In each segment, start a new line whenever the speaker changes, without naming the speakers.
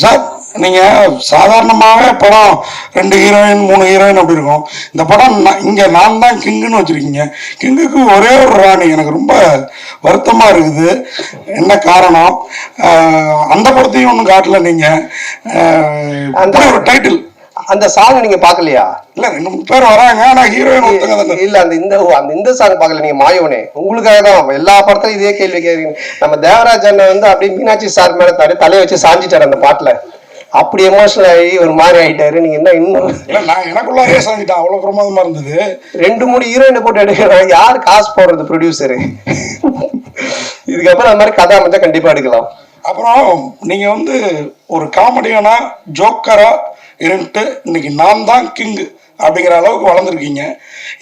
Sir நீங்க சாதாரணமாகவே படம் ரெண்டு ஹீரோயின் மூணு ஹீரோயின் அப்படி இருக்கும். இந்த படம் இங்க நான் தான் கிங்குன்னு வச்சிருக்கீங்க. கிங்குக்கு ஒரே ஒரு ராணி. எனக்கு ரொம்ப வருத்தமா இருக்குது. என்ன காரணம்? அந்த படத்தையும் ஒன்றும் காட்டல நீங்க. ஒரு டைட்டில்
அந்த சாங் நீங்க பாக்கலையா
இல்ல ரெண்டு மூணு பேர் வராங்க ஆனா ஹீரோயின் ஒருத்தங்க
இல்ல அந்த இந்த அந்த இந்த சாங் பாக்கல நீங்க மாயோனே உங்களுக்காக தான் எல்லா படத்துலயும் இதே கேள்வி கேக்குறீங்க. நம்ம தேவராஜ் அண்ணன் வந்து அப்படியே மீனாட்சி சார் மேல தடை தலையை வச்சு சாஞ்சிட்டாரு அந்த பாட்டுல. அப்படி எமோஷனல் ஆகி ஒரு மாதிரி ஆயிட்டாரு. நீங்க என்ன இன்னும்
இல்ல நான் எனக்குள்ளாரே சாங்கிட்டேன் அவ்வளவு பிரமாதமா இருந்தது.
ரெண்டு மூணு ஹீரோயினை போட்டு எடுக்கிறோம் யார் காசு போடுறது ப்ரொடியூசரு இதுக்கப்புறம் அந்த மாதிரி கதை அமைச்சா கண்டிப்பா எடுக்கலாம்.
அப்புறம் நீங்க வந்து ஒரு காமெடியானா ஜோக்கரா இருந்துட்டு இன்னைக்கு நான் தான் கிங்கு அப்படிங்கிற அளவுக்கு வளர்ந்துருக்கீங்க.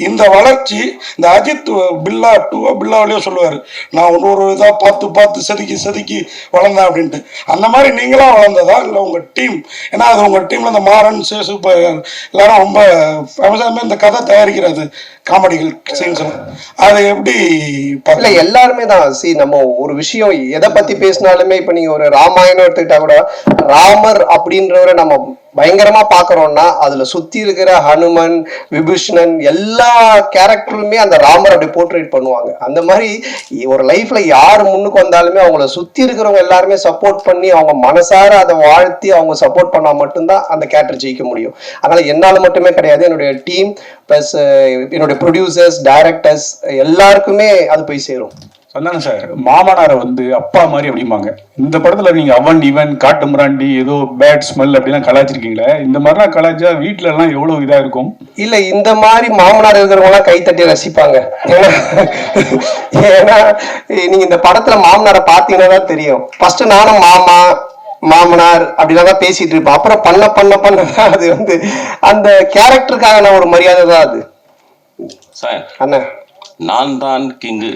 இந்த வளர்ச்சி இந்த அஜித் பில்லா டூவோ பில்லாவிலையோ சொல்லுவார் நான் ஒரு ஒரு இதாக பார்த்து பார்த்து செதுக்கி செதுக்கி வளர்ந்தேன் அப்படின்ட்டு. அந்த மாதிரி நீங்களாம் வளர்ந்ததா? இல்லை உங்கள் டீம் ஏன்னா அது உங்கள் டீமில் இந்த மாறன் சேசு எல்லாரும் ரொம்ப ஃபேமஸாக இந்த கதை தயாரிக்கிறது. காமெடிகள் சீன்ஸ் அது எப்படி
இல்ல எல்லாருமே தான். சி நம்ம ஒரு விஷயம் எதை பத்தி பேசினாலுமே இப்ப நீங்க ஒரு ராமாயணம் எடுத்துக்கிட்டா கூட ராமர் அப்படின்றவரை நம்ம பயங்கரமா பாக்குறோம்னா அதுல சுத்தி இருக்கிற ஹனுமன் விபீஷணன் எல்லா கேரக்டருமே அந்த ராமர் அப்படி போர்ட்ரேட் பண்ணுவாங்க. அந்த மாதிரி ஒரு லைஃப்ல யார் முன்னுக்கு வந்தாலுமே அவங்கள சுத்தி இருக்கிறவங்க எல்லாருமே சப்போர்ட் பண்ணி அவங்க மனசார அதை வாழ்த்தி அவங்க சப்போர்ட் பண்ணா மட்டும்தான் அந்த கேரக்டர் ஜெயிக்க முடியும். அதனால என்னால மட்டுமே கிடையாது. என்னுடைய டீம் பிளஸ் என்னுடைய ப்ரொடியூசர்ஸ் டைரக்டர்ஸ் எல்லாருக்குமே அது போய் சேரும்.
சொன்னாங்க சார் மாமனாரை வந்து அப்பா மாதிரி அப்படிம்பாங்க. இந்த படத்துல நீங்க அவன் இவன் காட்டு மிராண்டி ஏதோ பேட் ஸ்மெல் அப்படிலாம் கலாச்சிருக்கீங்களே இந்த மாதிரிலாம் கலாச்சா வீட்ல எல்லாம் எவ்வளவு இதா இருக்கும்?
இல்ல இந்த மாதிரி மாமனார் இருக்கிறவங்க எல்லாம் கை தட்டி ரசிப்பாங்க. ஏன்னா ஏன்னா நீங்க இந்த படத்துல மாமனாரை பாத்தீங்கன்னா தான் தெரியும். ஃபர்ஸ்ட் நானும் மாமா மாமனார் அப்படிலாம் தான் பேசிட்டு இருப்போம். அப்புறம் பண்ண பண்ண பண்ண அது வந்து அந்த கேரக்டருக்கான ஒரு மரியாதை தான் அது.
சார்
அண்ணன்
நான் தான் கிங்கு.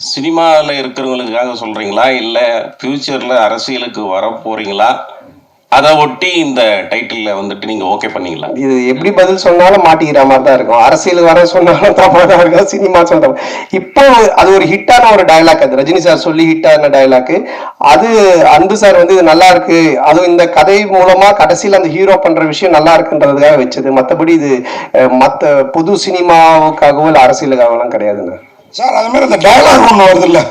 சினிமாவில் இருக்கிறவங்களுக்காக சொல்றீங்களா? இல்லை ஃப்யூச்சரில் அரசியலுக்கு வர போறீங்களா அதை ஒட்டி இந்த டைட்டிலில் வந்துட்டு நீங்கள் ஓகே பண்ணீங்களா?
இது எப்படி பதில் சொன்னாலும் மாட்டிக்கிற மாதிரி தான் இருக்கும். அரசியல் வர சொன்னாலும் தப்பா தான் இருக்கும். சினிமா சொல்ற இப்போ அது ஒரு ஹிட்டான ஒரு டயலாக் அது. ரஜினி சார் சொல்லி ஹிட்டான டயலாக் அது அன்பு சார் வந்து இது நல்லா இருக்கு. அதுவும் இந்த கதை மூலமா கடைசியில் அந்த ஹீரோ பண்ற விஷயம் நல்லா இருக்குன்றதுக்காக வச்சது. மற்றபடி இது மற்ற புது பொது சினிமாவுக்காகவோ இல்லை அரசியலுக்காகவும் கிடையாதுங்க.
சார் அது மாதிரி இந்த டயலாக் ஒன்று வருது இல்லை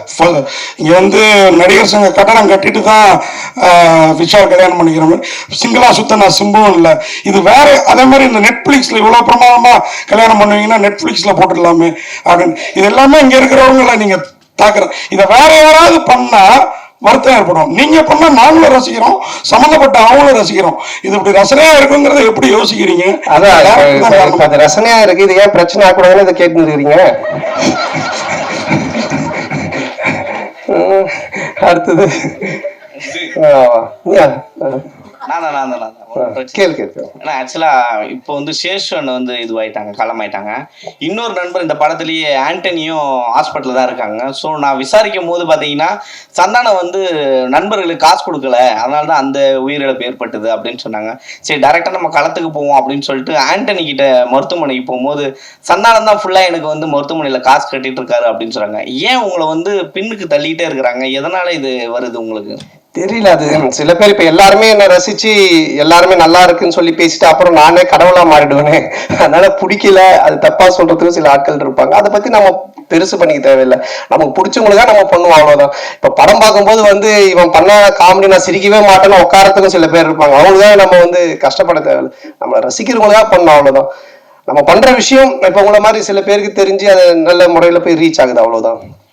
இங்கே வந்து நடிகர் சங்க கட்டணம் கட்டிட்டு தான் விஷால் கல்யாணம் பண்ணிக்கிற மாதிரி. சிங்கிளா சுத்த நான் சிம்புவும் இல்லை. இது வேற அதே மாதிரி இந்த நெட்ஃப்ளிக்ஸில் இவ்வளோ பிரமாதமாக கல்யாணம் பண்ணுவீங்கன்னா நெட்ஃப்ளிக்ஸில் போட்டுடலாமே அப்படின்னு. இது எல்லாமே இங்கே இருக்கிறவங்கள நீங்கள் தாக்குற இதை வேற யாராவது பண்ணால் வருத்தம் ஏற்படும் நீங்க பண்ணா நாங்களும் ரசிக்கிறோம் சம்மந்தப்பட்ட அவங்களும் ரசிக்கிறோம். இது இப்படி ரசனையா இருக்குங்கிறத எப்படி யோசிக்கிறீங்க?
அதான் ரசனையா இருக்கு. இது ஏன் பிரச்சனை ஆகக்கூடாதுன்னு இதை கேட்டு அடுத்தது. ஆ, நீயா?
நான் நான் நான்.
கேளு கேளு கேளு.
ஏன்னா ஆக்சுவலா இப்போ வந்து சேஷன் வந்து இதுவாயிட்டாங்க களமாயிட்டாங்க. இன்னொரு நண்பர் இந்த படத்துலயே ஆண்டனியும் ஹாஸ்பிட்டல்ல தான் இருக்காங்க. ஸோ நான் விசாரிக்கும் போது பார்த்தீங்கன்னா சந்தானம் வந்து நண்பர்களுக்கு காசு கொடுக்கல. அதனால தான் அந்த உயிரிழப்பு ஏற்பட்டது அப்படின்னு சொன்னாங்க. சரி டேரெக்டாக நம்ம களத்துக்கு போவோம் அப்படின்னு சொல்லிட்டு ஆண்டனி கிட்ட மருத்துவமனைக்கு போகும்போது சந்தானம் தான் ஃபுல்லாக எனக்கு வந்து மருத்துவமனையில் காசு கட்டிட்டு இருக்காரு அப்படின்னு சொல்றாங்க ஏன் உங்களை வந்து பின்னுக்கு தள்ளிட்டே இருக்கிறாங்க? எதனால இது வருது உங்களுக்கு?
தெரியல அது. சில பேர் இப்ப எல்லாருமே என்ன ரசிச்சு எல்லாருமே நல்லா இருக்குன்னு சொல்லி பேசிட்டு அப்புறம் நானே கடவுளா மாறிடுவேனே. அதனால பிடிக்கல. அது தப்பா சொல்றதுக்கு சில ஆட்கள் இருப்பாங்க. அதை பத்தி நம்ம பெருசு பண்ணிக்க தேவையில்லை. நமக்கு பிடிச்சவங்களுக்கா நம்ம பண்ணுவோம் அவ்வளவுதான். இப்ப படம் பார்க்கும்போது வந்து இவன் பண்ண காமெடி நான் சிரிக்கவே மாட்டேன்னு உட்காரத்துக்கும் சில பேர் இருப்பாங்க. அவங்களுக்காக நம்ம வந்து கஷ்டப்பட தேவையில்லை. நம்ம ரசிக்கிறவங்களுக்காக பண்ணோம் அவ்வளவுதான். நம்ம பண்ற விஷயம் இப்ப உங்களை மாதிரி சில பேருக்கு தெரிஞ்சு அது நல்ல முறையில போய் ரீச் ஆகுது அவ்வளவுதான்.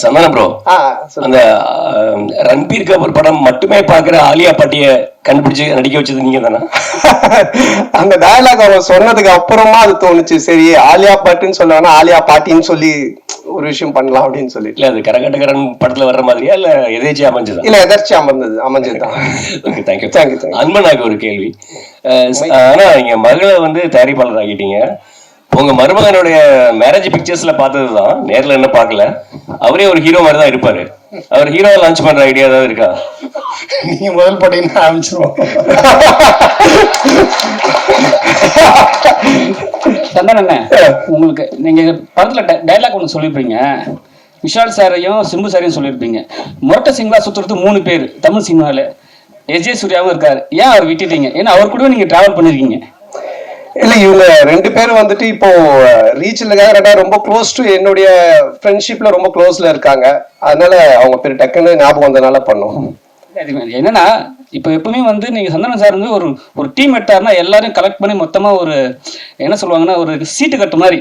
சந்தானம் ப்ரோ
சொல்லு.
அந்த ரன்பீர் கபூர் படம் மட்டுமே பாக்குற ஆலியா பாட்டிய கண்டுபிடிச்சு நடிக்க வச்சது நீங்க தானே?
அந்த டயலாக் அவங்க சொன்னதுக்கு அப்புறமா அது தோணுச்சு. சரி ஆலியா பாட்டுன்னு சொல்லுவானா ஆலியா பாட்டின்னு சொல்லி ஒரு விஷயம் பண்ணலாம் அப்படின்னு சொல்லிட்டு.
இல்ல அது கரகாட்டக்காரன் படத்துல வர்ற மாதிரியா இல்ல எதேச்சியா அமைஞ்சதா?
இல்ல எதர்ச்சி அமர்ந்தது அமைஞ்சதுதான்.
Okay thank you
you.
அன்பனாக்கு ஒரு கேள்வி. ஆனா நீங்க மகளை வந்து தயாரிப்பாளர் ஆகிட்டீங்க உங்க மருமகனுடைய மேரேஜ் பிக்சர்ஸ்ல பார்த்ததுதான். நேர்ல என்ன பார்க்கல. அவரே ஒரு ஹீரோ மாதிரி தான் இருப்பாரு. அவர் ஹீரோ லான்ச் பண்ற ஐடியா ஏதாவது இருக்கா?
நீங்க முதல் பட்டினா ஆரம்பிச்சிருவோம்
சந்தான அண்ணே, உங்களுக்கு நீங்க படத்துல டைலாக் ஒன்று சொல்லியிருப்பீங்க விஷால் சாரையும் சிம்பு சாரையும் சொல்லியிருப்பீங்க முரட்ட சிங்களா சுத்துறது மூணு பேர் தமிழ் சினிமாவில் எஸ் ஜே சூர்யாவும் இருக்காரு. ஏன் அவர் விட்டுட்டீங்க? ஏன்னா அவர் கூட நீங்க டிராவல் பண்ணிருக்கீங்க.
இல்ல இவங்க ரெண்டு பேரும் வந்துட்டு இப்போ ரெண்டா ரொம்ப க்ளோஸ் டு என்னுடைய ஃப்ரெண்ட்ஷிப்ல ரொம்ப க்ளோஸ்ல இருக்காங்க. அதனால அவங்க பேர் டக்குன்னு ஞாபகம் வந்தனால பண்ணோம்.
என்னன்னா இப்போ எப்பவுமே வந்து நீங்க சந்தானம் சார் வந்து ஒரு ஒரு டீம் எடுத்தாருன்னா எல்லாரையும் கலெக்ட் பண்ணி மொத்தமா ஒரு என்ன சொல்லுவாங்கன்னா ஒரு சீட்டு கட்டு மாதிரி.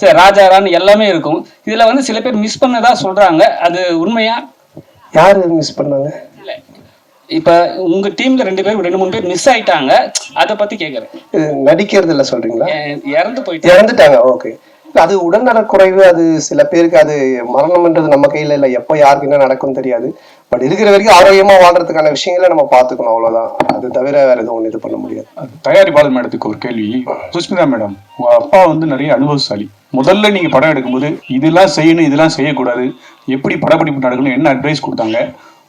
சரி ராஜாரான்னு எல்லாமே இருக்கும். இதுல வந்து சில பேர் மிஸ் பண்ணதா சொல்றாங்க. அது உண்மையா?
யாரு மிஸ் பண்ணாங்க?
இப்ப உங்க டீம்ல ரெண்டு பேர் ரெண்டு மூணு பேர் மிஸ் ஆயிட்டாங்க அதை பத்தி கேக்குறேன்.
நடிக்கிறது இல்ல சொல்றீங்களா?
இறந்து போயிட்டு
இறந்துட்டாங்க ஓகே அது உடல்நலக் குறைவு அது சில பேருக்கு அது மரணம்ன்றது நம்ம கையில இல்ல எப்போ யாருக்கு என்ன நடக்கும் தெரியாது. பட் இருக்கிற வரைக்கும் ஆரோக்கியமா வாழ்றதுக்கான விஷயங்களை நம்ம பார்த்துக்கணும் அவ்வளவுதான். அது தவிர வேற எதுவும் ஒண்ணு இது பண்ண முடியாது.
தயாரிப்பாளர் மேடத்துக்கு ஒரு கேள்வி. சுஷ்மிதா மேடம் உங்க அப்பா வந்து நிறைய அனுபவசாலி. முதல்ல நீங்க படம் எடுக்கும்போது இதெல்லாம் செய்யணும் இதெல்லாம் செய்யக்கூடாது. எப்படி படப்பிடிப்பு நடக்கணும் என்ன அட்வைஸ் கொடுத்தாங்க?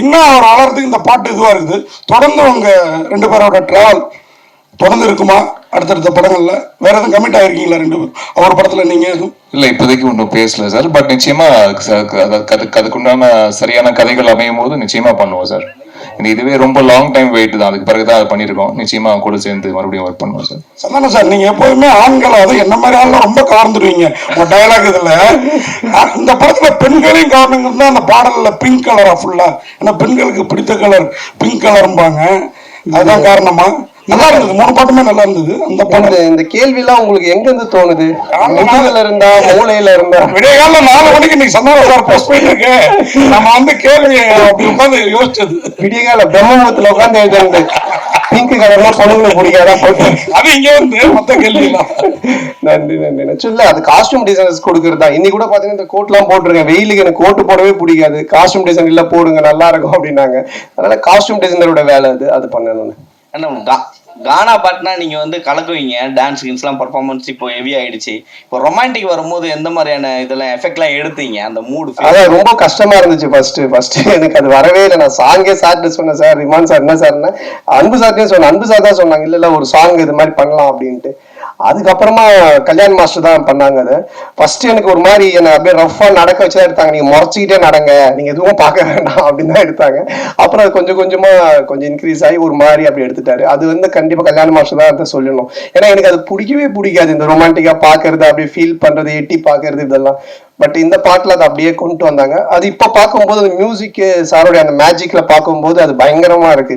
இன்னும் அவர் வளர்றதுக்கு இந்த பாட்டு இதுவாக இருக்குது. தொடர்ந்து உங்க ரெண்டு பேரோட டிராவல் தொடர்ந்து இருக்குமா? அடுத்தடுத்த படங்கள்ல வேற எதுவும் கமிட் ஆயிருக்கீங்களா ரெண்டு பேரும்? அவர் படத்துல நீங்க எதுவும்?
இல்ல இப்போதைக்கு ஒன்றும் பேசல சார். பட் நிச்சயமா அதுக்கு அதுக்கு அதுக்குண்டான சரியான கதைகள் அமையும் போது நிச்சயமா பண்ணுவோம் சார். இதுவே ரொம்ப லாங் டைம் வெயிட் தான். அதுக்கு பிறகு தான் அதை பண்ணியிருக்கோம். நிச்சயமா அவங்க கூட சேர்ந்து மறுபடியும் ஒர்க் பண்ணுவோம் சார்.
சந்தானம் சார் நீங்க எப்போதுமே ஆண்கள் அது என்ன மாதிரி ஆள்லாம் ரொம்ப கவர்ந்துருவீங்க உங்க டயலாக் இதுல. இந்த படத்துல பெண்களையும் கவர்னுங்கிறது தான். அந்த பாடல்ல பிங்க் கலரா ஃபுல்லா ஏன்னா பெண்களுக்கு பிடித்த கலர் பிங்க் கலரும்பாங்க அதுதான் காரணமா? நல்லா இருந்தது. மூணு பாட்டுமே நல்லா இருந்தது. அந்த பாடல்.
இந்த கேள்வி எல்லாம் உங்களுக்கு எங்க இருந்து தோணுது முதுகுல இருந்தா மூளையில இருந்தா?
விடியகால நாலு மணிக்கு நீ சந்தானம் சார் போஸ்ட் பண்ணிருக்கு நம்ம வந்து கேள்வி அப்படி உட்காந்து யோசிச்சது.
விடியகால பிரம்மபுரத்துல உட்காந்து எழுதுறது. பிங்க் கலர்னா பொண்ணுங்களுக்கு பிடிக்காதா போட்டு
அது இங்க வந்து மொத்த கேள்வி
நன்றி நன்றி இல்ல அது காஸ்டியூம் டிசைனர்ஸ் கொடுக்கறதா இன்னைக்கு கூட பாத்தீங்கன்னா இந்த கோட் எல்லாம் போட்டிருக்கேன். வெயிலுக்கு எனக்கு கோட் போடவே பிடிக்காது. காஸ்டியூம் டிசைன் இல்ல போடுங்க நல்லா இருக்கும் அப்படின்னாங்க. அதனால காஸ்டியூம் டிசைனரோட வேலை அது. அது பண்ணணும்
என்ன கா- கானா பாட்டுனா நீங்க வந்து கலக்குவீங்க டான்ஸ் கின்ஸ்லாம் பர்ஃபார்மன்ஸ் இப்போ ஹெவி ஆயிடுச்சு. இப்போ ரொமான்டிக் வரும்போது எந்த மாதிரியான இதெல்லாம் எஃபெக்ட்லாம் எடுத்தீங்க? அந்த மூடு
அதான் ரொம்ப கஷ்டமா இருந்துச்சு ஃபர்ஸ்ட் ஃபர்ஸ்ட் எனக்கு அது வரவே இல்லை. நான் சாங்கே சார்ட்டு சொன்னேன் சார் ரிமான் சார் என்ன சார்னா அன்பு சார்ட்டே சொன்னேன். அன்பு சார் தான் சொன்னாங்க இல்ல இல்ல ஒரு சாங் இது மாதிரி பண்ணலாம் அப்படின்ட்டு. அதுக்கப்புறமா கல்யாண் மாஸ்டர் தான் பண்ணாங்க அதை. ஃபர்ஸ்ட் எனக்கு ஒரு மாதிரி என்ன அப்படியே ரஃபா நடக்க வச்சு தான் எடுத்தாங்க. நீங்க முறைச்சிக்கிட்டே நடங்க. நீங்க எதுவும் பார்க்க வேண்டாம் அப்படின்னு தான் எடுத்தாங்க. அப்புறம் அது கொஞ்சம் கொஞ்சமா கொஞ்சம் இன்க்ரீஸ் ஆகி ஒரு மாதிரி அப்படி எடுத்துட்டாரு. அது வந்து கண்டிப்பா கல்யாண மாஸ்டர் தான் அதை சொல்லணும். ஏன்னா எனக்கு அது பிடிக்கவே பிடிக்காது. இந்த ரொமான்டிக்கா பாக்குறது அப்படியே ஃபீல் பண்றது எட்டி பாக்குறது இதெல்லாம். பட் இந்த பாட்டுல அதை அப்படியே கொண்டு வந்தாங்க. அது இப்ப பார்க்கும்போது அந்த மியூசிக் சாரோடைய அந்த மேஜிக்ல பார்க்கும்போது அது பயங்கரமா இருக்கு.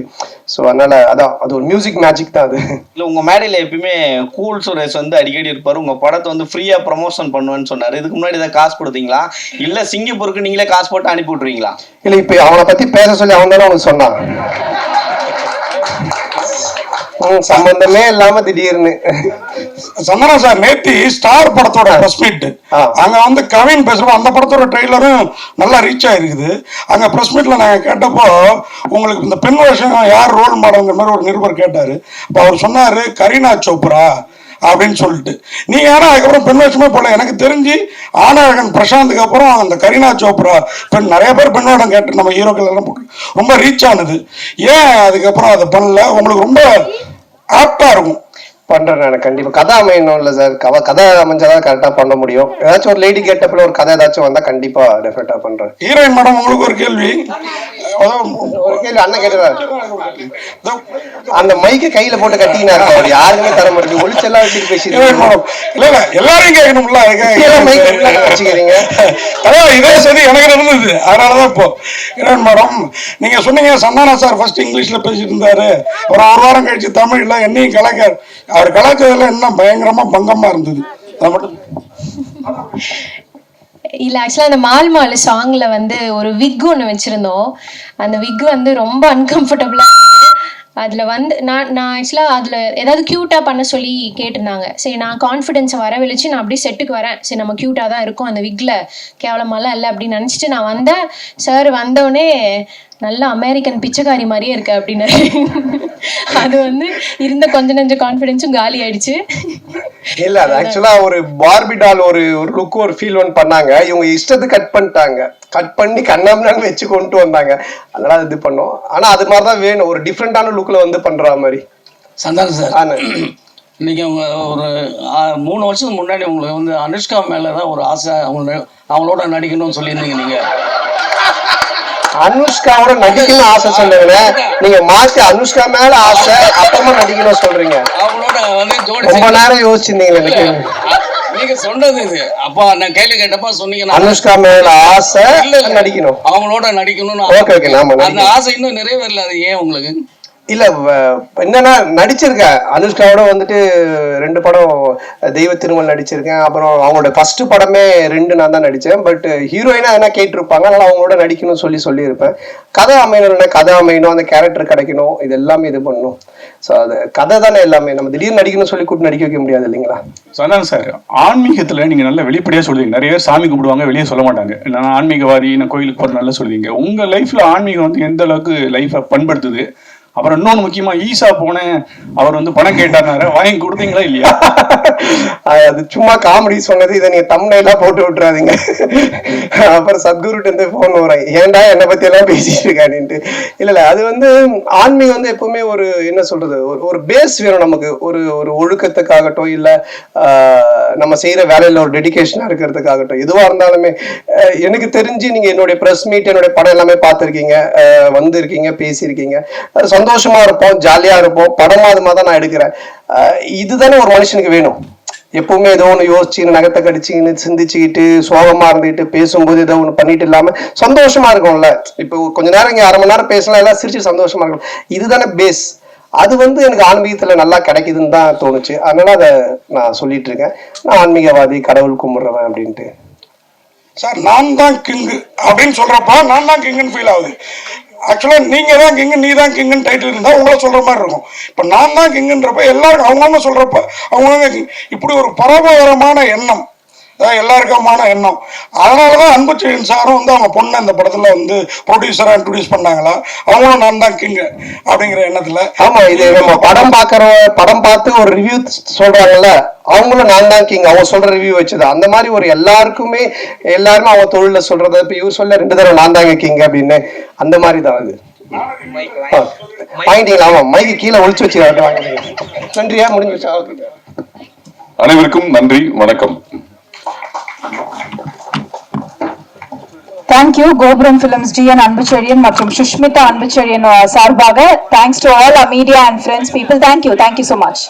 ஸோ அதனால அதான் அது ஒரு மியூசிக் மேஜிக் தான் அது.
இல்ல உங்க மேடையில எப்பயுமே கூல் சுரேஷ் வந்து அடிக்கடி இருப்பாரு. உங்க படத்தை வந்து ஃப்ரீயா ப்ரமோஷன் பண்ணுவேன்னு சொன்னாரு. இதுக்கு முன்னாடி ஏதாவது காசு கொடுத்தீங்களா? இல்ல சிங்கப்பூருக்கு நீங்களே காசு போட்டு அனுப்பி விட்டுருவீங்களா?
இல்ல இப்ப அவனை பத்தி பேச சொல்லி அவன் தானே உனக்கு சொன்னான். சம்பந்தமே இல்லாம திடீர்னு.
சந்தனம் சார் நேத்தி ஸ்டார் படத்தோட பிரஸ் மீட். அங்க வந்து கவின் பேசுறோம் அந்த படத்தோட ட்ரெய்லரும் நல்லா ரீச் ஆயிருக்குது. அங்க பிரஸ் மீட்ல நாங்க கேட்டப்போ உங்களுக்கு இந்த பெண் வருஷம் யார் ரோல் மாடல்ங்கிற மாதிரி ஒரு நிருபர் கேட்டாரு. அப்ப அவர் சொன்னாரு கரீனா சோப்ரா. அப்படின்னு சொல்லிட்டு. நீ ஏன்னா அதுக்கப்புறம் பெண் வேஷமே போடல. எனக்கு தெரிஞ்சு ஆனழகன் பிரசாந்துக்கு அப்புறம் அந்த கரீனா சோப்ரா பெண் நிறைய பேர் பெண் வேடம் கேட்டு நம்ம ஹீரோக்கள் எல்லாம் போட்டு ரொம்ப ரீச் ஆனது. ஏன் அதுக்கப்புறம் அதை பண்ணல? உங்களுக்கு ரொம்ப ஆப்டா இருக்கும்.
பண்றேன் நான் கண்டிப்பா. கதை அமையணும் இல்ல சார் கதை கதை அமைஞ்சாதான் கரெக்டா பண்ண முடியும். ஏதாச்சும் ஒரு லேடி கேட்டப்ல ஒரு கதை ஏதாச்சும் வந்தா கண்டிப்பா டெஃபினட்டா பண்றேன்.
ஹீரோயின் மேடம் உங்களுக்கு ஒரு கேள்வி.
ஒரு கேள்வி அண்ணன் கேட்டுறாரு
இதோ,
அந்த மைக்க கையில போட்டு கட்டினாரு அவர். யாருமே தர மாட்டேங்குது. ஒளிச்செல்லாம் வச்சுட்டு பேசிட்டு
இல்ல இல்ல எல்லாரையும் கேட்கணும்ல. அதுக்காக
வச்சுக்கிறீங்க.
அதான் இதே சரி எனக்கு நடந்தது. அதனாலதான் இப்போ. ஹீரோயின் மேடம் நீங்க சொன்னீங்க சந்தானா சார் ஃபர்ஸ்ட் இங்கிலீஷ்ல பேசிட்டு இருந்தாரு. ஒரு ஒரு வாரம் கழிச்சு தமிழ்ல என்னையும் கலாய்க்கார். அவர் கலாச்சாரம் எல்லாம் பயங்கரமா பங்கமா இருந்தது. மட்டும்
இல்ல ஆக்சுவலா அந்த மால் மால் சாங்ல வந்து ஒரு விக் ஒன்று வச்சிருந்தோம். அந்த விக் வந்து ரொம்ப அன்கம்ஃபர்டபுளா இருந்தது. அதுல வந்து நான் நான் ஆக்சுவலா அதுல ஏதாவது கியூட்டா பண்ண சொல்லி கேட்டிருந்தாங்க. சரி நான் கான்ஃபிடென்ஸை வரவழைச்சு நான் அப்படியே செட்டுக்கு வரேன். சரி நம்ம கியூட்டா தான் இருக்கும் அந்த விக்ல. கேவலமாலாம் இல்லை அப்படின்னு நினைச்சிட்டு நான் வந்தேன். சார் வந்தோடனே நல்ல அமெரிக்கன் பிச்சைக்காரி மாதிரியே இருக்கு அப்படின்னு அது வந்து இருந்த கொஞ்ச நெஞ்ச கான்ஃபிடென்ஸும் காலி ஆயிடுச்சு.
இல்ல அது ஆக்சுவலா ஒரு பார்பி டால் ஒரு ஒரு லுக் ஒரு ஃபீல் ஒன் பண்ணாங்க. இவங்க இஷ்டத்துக்கு கட் பண்ணிட்டாங்க. கட் பண்ணி கண்ணாமண்ணு வச்சு கொண்டு வந்தாங்க. அதனால அது இது பண்ணோம். ஆனா அது மாதிரி தான் வேணும். ஒரு டிஃப்ரெண்டான லுக்ல வந்து பண்ற மாதிரி.
சந்தானம் சார்.
ஆனா
இன்னைக்கு அவங்க ஒரு மூணு வருஷத்துக்கு முன்னாடி உங்களுக்கு வந்து அனுஷ்கா மேல தான் ஒரு ஆசை. அவங்க அவங்களோட நடிக்கணும்னு சொல்லியிருந்தீங்க நீங்க.
அனுஷ்காவோட நடிக்கணும்னு ஆசை சொன்னீங்க நீங்க மாத்தி அனுஷ்கா மேல ஆசை அப்புறமா நடிக்கணும் சொல்றீங்க.
அவங்களோட வந்து ஜோடி
ரொம்ப நேரம் யோசிச்சிருந்தீங்க எனக்கு.
நீங்க சொன்னது இது. அப்பா நான் கேள்வி கேட்டப்ப சொன்னீங்க நான்
அனுஷ்கா மேல ஆசை
இல்ல.
நடிக்கணும்.
அவங்களோட நடிக்கணும்னு
ஓகே ஓகே
அந்த. ஆசை இன்னும் நிறைவேறல அது ஏன் உங்களுக்கு?
இல்ல என்னன்னா நடிச்சிருக்கேன். அனுஷ்காவோட வந்துட்டு ரெண்டு படம் தெய்வ திருமல் நடிச்சிருக்கேன். அப்புறம் அவங்களோட ஃபர்ஸ்ட் படமே ரெண்டு நான் தான் நடிச்சேன். பட் ஹீரோயினா என்ன கேட்டிருப்பாங்க அதனால அவங்களோட நடிக்கணும்னு சொல்லி சொல்லியிருப்பேன். கதை அமையணும்னா கதை அமையணும் அந்த கேரக்டர் கிடைக்கணும் இது எல்லாமே இது பண்ணணும். ஸோ அது கதை தானே எல்லாமே. நம்ம திடீர்னு நடிக்கணும்னு சொல்லி கூப்பிட்டு நடிக்க வைக்க முடியாது இல்லைங்களா?
சொன்னாங்க சார் ஆன்மீகத்துல நீங்க நல்ல வெளிப்படையா சொல்லுவீங்க நிறைய பேர் சாமி கும்பிடுவாங்க வெளியே சொல்ல மாட்டாங்க. நான் ஆன்மீகவாதி நான் கோயிலுக்கு போற நல்லா சொல்லுவீங்க உங்க லைஃப்ல ஆன்மீகம் வந்து எந்த அளவுக்கு லைஃப்பை பண்படுத்துது? அப்புறம் இன்னொன்று முக்கியமா ஈசா போனேன். அவர் வந்து பணம் கேட்டாருனாரு. வாங்கி கொடுத்தீங்களா இல்லையா?
அது சும்மா காமெடி சொன்னது இதை நீங்க தம்னைலாம் போட்டு விட்டுறாதீங்க. அப்புறம் சத்குருட்டு இருந்து போன் வரேன் ஏன்டா என்னை பத்தி எல்லாம் பேசிட்டு இருக்கானின்ட்டு இல்ல இல்ல அது வந்து ஆன்மீகம் வந்து எப்பவுமே ஒரு என்ன சொல்றது ஒரு ஒரு பேஸ் வேணும் நமக்கு. ஒரு ஒரு ஒழுக்கத்துக்காகட்டும் இல்ல நம்ம செய்யற வேலையில ஒரு டெடிக்கேஷனா இருக்கிறதுக்காகட்டும். எதுவா இருந்தாலுமே எனக்கு தெரிஞ்சு நீங்க என்னுடைய ப்ரெஸ் மீட் என்னுடைய படம் எல்லாமே பார்த்துருக்கீங்க. வந்திருக்கீங்க பேசியிருக்கீங்க. சொந்த சந்தோஷமா இருப்போம் ஜாலியா இருப்போம். படமா அது மாதிரி தான் நான் எடுக்கிறேன். இதுதானே ஒரு மனுஷனுக்கு வேணும். எப்பவுமே ஏதோ ஒன்று யோசிச்சுன்னு நகத்தை கடிச்சுன்னு சிந்திச்சுக்கிட்டு சோகமா இருந்துட்டு பேசும்போது ஏதோ ஒன்று பண்ணிட்டு இல்லாம சந்தோஷமா இருக்கும்ல இப்போ கொஞ்ச நேரம் இங்க அரை மணி நேரம் பேசலாம் எல்லாம் சிரிச்சு சந்தோஷமா இருக்கும் இதுதானே பேஸ் அது வந்து எனக்கு ஆன்மீகத்துல நல்லா கிடைக்குதுன்னு தான் தோணுச்சு. அதனால அதை நான் சொல்லிட்டு இருக்கேன். நான் ஆன்மீகவாதி கடவுள் கும்பிடுறவன் அப்படின்ட்டு.
சார் நான் தான் கிங்கு அப்படின்னு சொல்றப்ப நான் தான் கிங்குன்னு ஃபீல் ஆகுது. ஆக்சுவலா நீங்கள் தான் கிங்கு நீ தான் கிங்குன்னு டைட்டில் இருந்தா உங்களை சொல்ற மாதிரி இருக்கும். இப்ப நான் தான் கிங்குன்றப்ப எல்லாரும் அவங்கவுங்க சொல்றப்ப அவங்கவுங்க இப்படி ஒரு பரபரமான எண்ணம். அதான் எல்லாருக்குமான எண்ணம். அதனாலதான் அன்புச்செழியன் சாரும் வந்து அவங்க பொண்ணை இந்த படத்துல வந்து ப்ரொடியூசரா இன்ட்ரடியூஸ் பண்ணாங்களா? அவங்களும் நான் தான் கிங்கு அப்படிங்கிற எண்ணத்துல.
ஆமா இது நம்ம படம் பாக்குற படம் பார்த்து ஒரு ரிவ்யூ சொல்றாங்கல்ல அவங்களும் நான் தான் கிங் அவங்க சொல்ற ரிவ்யூ வச்சது அந்த மாதிரி ஒரு எல்லாருக்குமே எல்லாருமே அவங்க தொழில சொல்றத இப்ப இவர் சொல்ல ரெண்டு தடவை நான் தாங்க கிங் அப்படின்னு அந்த மாதிரி தான் அது வாங்கிட்டீங்களா? ஆமா மைக்கு கீழே ஒளிச்சு வச்சு வாங்கிட்டீங்க நன்றியா முடிஞ்சிச்சா ஓகே
அனைவருக்கும் நன்றி வணக்கம்.
தேங்க்யூ கோபுரம் ஃபிலிம்ஸ் ஜிஎன் அன்புச்செழியன் மற்றும் சுஷ்மிதா அன்புச்செழியன் சார்பாக thanks to all media and friends people thank you thank you so much